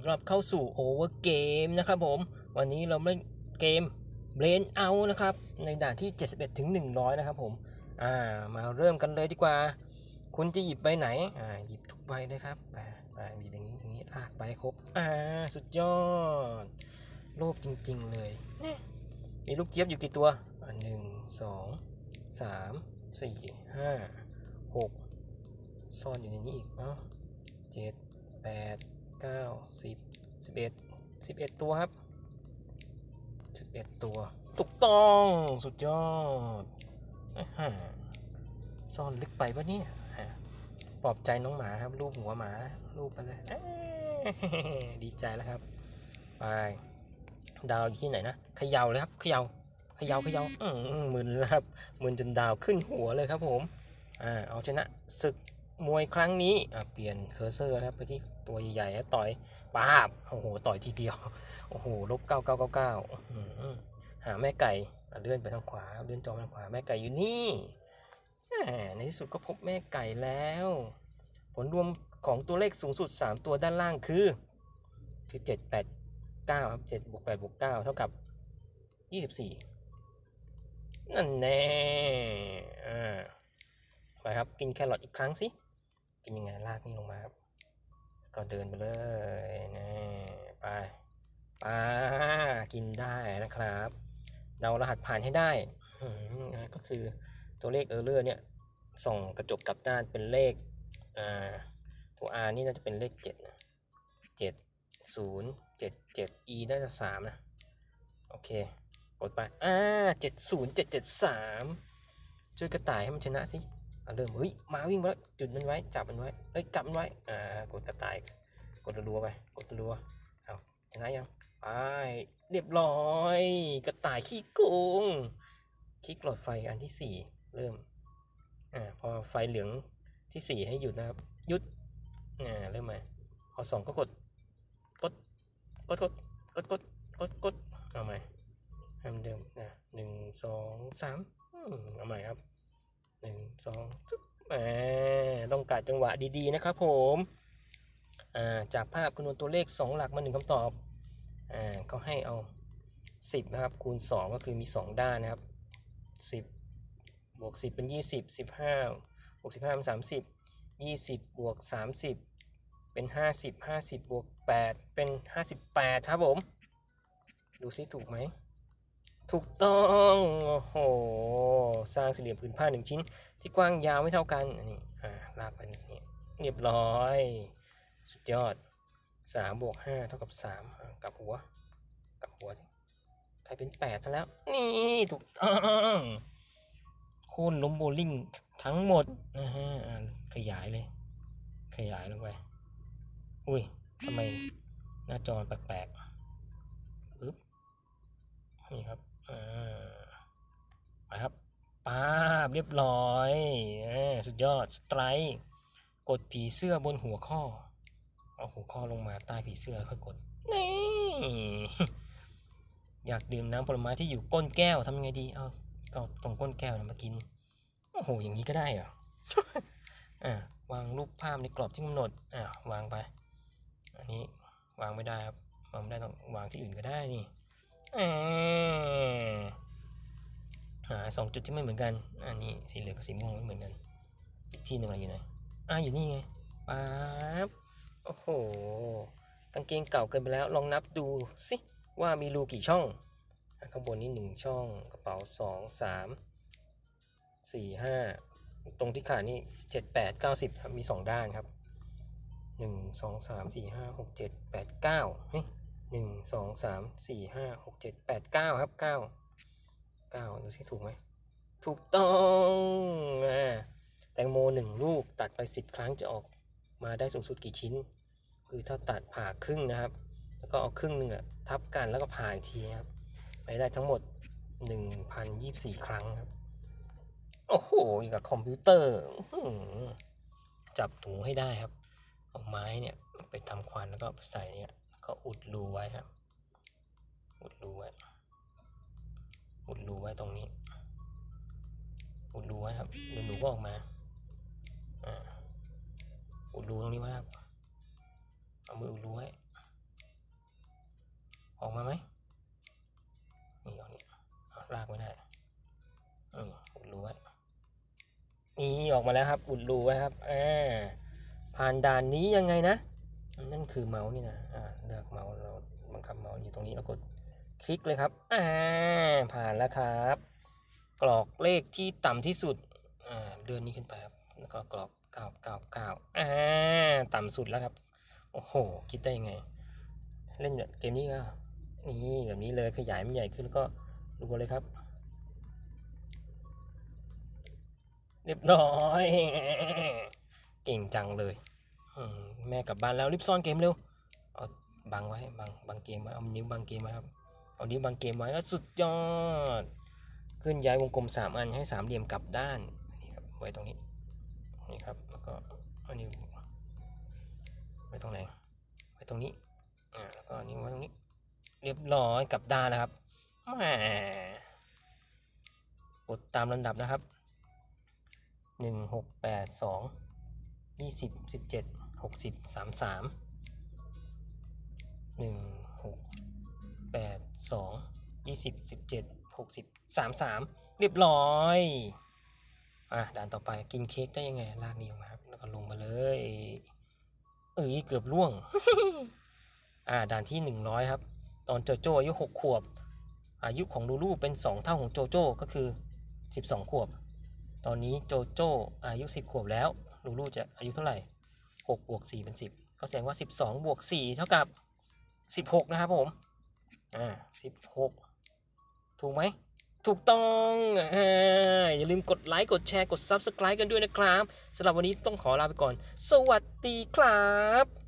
ต้อนรับเข้าสู่ Over Game นะครับผม วันนี้เราเล่นเกม Brain Out นะครับ ในด่านที่ 71ถึง100 นะครับผม อ่า มาเริ่มกันเลยดีกว่า คุณจะหยิบใบไหน อ่า หยิบทุกใบเลยครับไปไปหยิบอย่างนี้อย่างนี้ลากไปครบ อ่า สุดยอด โลภจริง ๆ เลยเนี่ยมีลูกเจี๊ยบอยู่กี่ตัว อ่าหนึ่งสองสามสี่ห้าหกซ่อนอยู่ในนี้อีกเอ้าเจ็ดแปด เก้าสิบสิบเอ็ดสิบเอ็ดตัวครับสิบเอ็ดตัวถูกต้องสุดยอดอซ่อนลึกไปปะเนี่ยฮะปลอบใจน้องหมาครับรูปหัวหมารูปไปเลยเอ้ยดีใจแล้วครับไปดาวอยู่ที่ไหนนะเขย่าเลยครับเขย่าเขย่าเขย่าอืมมึนแล้วครับมึนจนดาวขึ้นหัวเลยครับผมอ่าเอาชนะศึก มวยครั้งนี้เปลี่ยนเคอร์เซอร์นะครับไปที่ตัวใหญ่ๆแล้วต่อยป้าบโอ้โหต่อยทีเดียวโอ้โหลบเก้าเก้าเก้าเก้าหาแม่ไก่เลื่อนไปทางขวาเลื่อนจอไปทางขวาแม่ไก่อยู่นี่ในที่สุดก็พบแม่ไก่แล้ว ผลรวมของตัวเลขสูงสุด 3 ตัวด้านล่างคือคือ 7 8 9ครับ7บวก8บวก9เท่ากับ 24 นั่นแน่ไปครับกินแครอทอีกครั้งสิ กินยังไงลากนี่ลงมาครับก็เดินไปเลยนี่ไปไปกินได้นะครับเดารหัสผ่านให้ได้ก็คือตัวเลขเออร์เลอร์เนี่ยส่องกระจกกลับด้านเป็นเลขอ่าตัว R นี่น่าจะเป็นเลขเจ็ดนะเจ็ดศูนย์เจ็ดเจ็ด E น่าจะสามนะ โอเค กดไปอ่าเจ็ดศูนย์เจ็ดเจ็ดสามช่วยกระต่ายให้มันชนะสิ เริ่มเฮ้ยมาวิ่งมาแล้วจุดมันไว้จับมันไว้เฮ้ยจับมันไว้อ่ากดกระต่าย กดรัวไปกดรัวเอาชนะยังไปเรียบร้อย กระต่ายขี้โกงคลิกหลอดไฟอันที่สี่เริ่มอ่าพอไฟเหลืองที่สี่ให้หยุดนะครับหยุดอ่าเริ่มม่พอสองก็กดกดกดกดกดกดกดกดเอาใหม่ให้มันเดิมนะหนึ่งสองสามอืมเอาใหม่ครับ หนึ่งสองจุ๊บแหมต้องการจังหวะดีๆนะครับผมอ่าจากภาพคำนวณตัวเลข 2 หลักมาหนึ่งคำตอบอ่าก็ให้เอา 10 นะครับ คูณ 2 ก็คือมี 2 ด้านนะครับ 10 บวก 10 เป็น 20 15 บวก 15 เป็น 30 20 บวก 30 เป็น 50 50 บวก 8 เป็น 58 ครับผม ดูซิถูกไหม ถูกต้อง โอ้โห สร้างสี่เหลี่ยมผืนผ้าหนึ่งชิ้น ที่กว้างยาวไม่เท่ากันอันนี้อ่าลากไปนี่เรียบร้อย สุดยอด3บวก5เท่ากับ3อะกลับหัวกลับหัวสิใครเป็น8ซะแล้ว นี่ถูกต้องค่นล้มโบลิ่งทั้งหมดนะฮะขยายเลย ขยายลงไป อุ้ยทำไมหน้าจอแปลกๆปึ๊บนี่ครับ อ่า ไปครับป้าบเรียบร้อยอ่าสุดยอด สไตร์กดผีเสื้อบนหัวข้อ เอาหัวข้อลงมาใต้ผีเสื้อแล้วค่อยกด นี่ อยากดื่มน้ำผลไม้ที่อยู่ก้นแก้วทำยังไงดี เอาก็เอาตรงก้นแก้วเนี่ยมากิน โอ้โห อย่างนี้ก็ได้เหรออ่าวางรูปภาพในกรอบที่กำหนด อ่าวางไป อันนี้วางไม่ได้ครับ วางไม่ได้ต้องวางที่อื่นก็ได้นี่เอ่อ หาสองจุดที่ไม่เหมือนกัน อันนี้สีเหลืองกับสีม่วงไม่เหมือนกัน อีกที่หนึ่งอะไรอยู่ไหนอ่าอยู่นี่ไงป๊าบโอ้โห กางเกงเก่าเกินไปแล้ว ลองนับดูสิว่ามีรูกี่ช่อง ข้างบนนี้หนึ่งช่อง กระเป๋าสองสามสี่ห้าตรงที่ขานี่เจ็ดแปดเก้าสิบครับ มีสองด้านครับหนึ่งสองสามสี่ห้าหกเจ็ดแปดเก้าเฮ้ยหนึ่งสองสามสี่ห้าหกเจ็ดแปดเก้าครับเก้า เก้าดูสิถูกไหม ถูกต้องอ่าแตงโมหนึ่งลูกตัดไปสิบครั้งจะออกมาได้สูงสุดกี่ชิ้น คือถ้าตัดผ่าครึ่งนะครับ แล้วก็เอาครึ่งหนึ่งอะทับกันแล้วก็ผ่าอีกทีครับไปได้ทั้งหมด1,024ครั้งครับ โอ้โหอย่างกับคอมพิวเตอร์จับถูให้ได้ครับ เอาไม้เนี่ยไปทำควันแล้วก็ใส่เนี่ยแล้วก็อุดรูไว้ครับ อุดรูไว้ อุดรูไว้ตรงนี้ อุดรูไว้ครับเดี๋ยวหนูก็ออกมาอ่าอุดรูตรงนี้ไว้ครับเอามืออุดรูไว้ออกมาไหมนี่ออกนี่ลากไม่ได้อออุดรูไว้นี่ออกมาแล้วครับ อุดรูไว้ครับอ่าผ่านด่านนี้ยังไงนะนั่นคือเมาส์นี่นะอ่าเลือกเมาส์เราบังคับเมาส์อยู่ตรงนี้แล้วกด คลิกเลยครับอ่าผ่านแล้วครับ กรอกเลขที่ต่ำที่สุดอ่าเดือนนี้ขึ้นไปครับแล้วก็กรอกเก้าเก้าเก้าอ่าต่ำสุดแล้วครับโอ้โหคิดได้ยังไง เล่นแบบเกมนี้ก็นี่แบบนี้เลยขยายมันใหญ่ขึ้นแล้วก็ดูเลยครับ เรียบร้อยเก่งจังเลยแม่กลับบ้านแล้วรีบซ่อนเกมเร็วเอาบังไว้บังบังเกมไว้เอานิ้วบังเกมไว้ครับ เอานิ้บังเกมไว้ก็สุดยอดเคลื่อนย้ายวงกลมสามอันให้สามเหลี่ยมกลับด้านนี่ครับไว้ตรงนี้นี่ครับแล้วก็อานิ้ไว้ตรงไหนไว้ตรงนี้อ่าแล้วก็อันิ้ไว้ตรงนี้เรียบร้อยกลับด้านนะครับแหมกดตามลำดับนะครับหนึ่งหกแปดสองยี่สิบสิบเจ็ดหกสิบสามสามหนึ่ง หกแปดสองยี่สิบสิบเจ็ดหกสิบสามสามเรียบร้อย อะด่านต่อไปกินเค้กได้ยังไง ลากนี้ออกมาครับ แล้วก็ลงมาเลย เอ้ยเกือบล่วง อ่าด่านที่หนึ่งร้อยครับ ตอนโจโจ้อายุหกขวบ อายุของลูลูเป็นสองเท่าของโจโจ้ก็คือสิบสองขวบ ตอนนี้โจโจ้อายุสิบขวบแล้ว ลูลูจะอายุเท่าไหร่หกบวกสี่เป็นสิบก็แสดงว่าสิบสองบวกสี่เท่ากับสิบหกนะครับผม อ่าสิบหกถูกไหมถูกต้องอ่าอย่าลืมกดไลค์กดแชร์กด Subscribe กันด้วยนะครับสำหรับวันนี้ต้องขอลาไปก่อน สวัสดีครับ